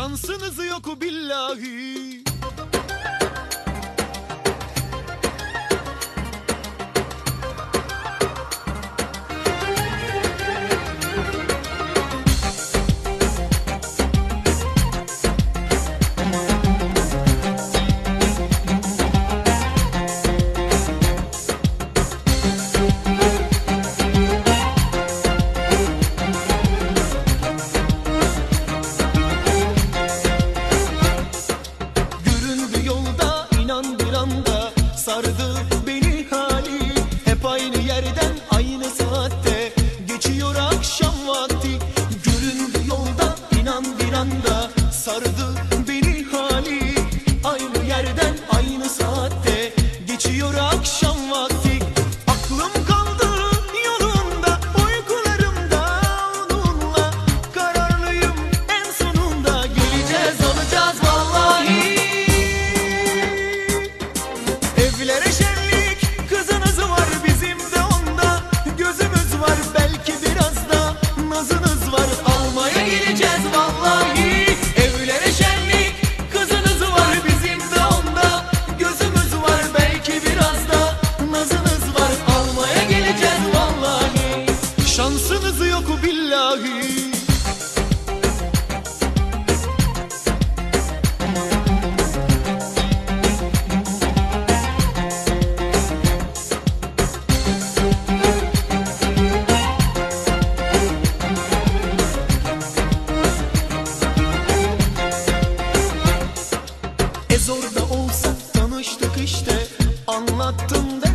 Şansınız yok billahi. yolda inan bir anda sardı. Vallahi E da tanıştık işte Anlattım derdimi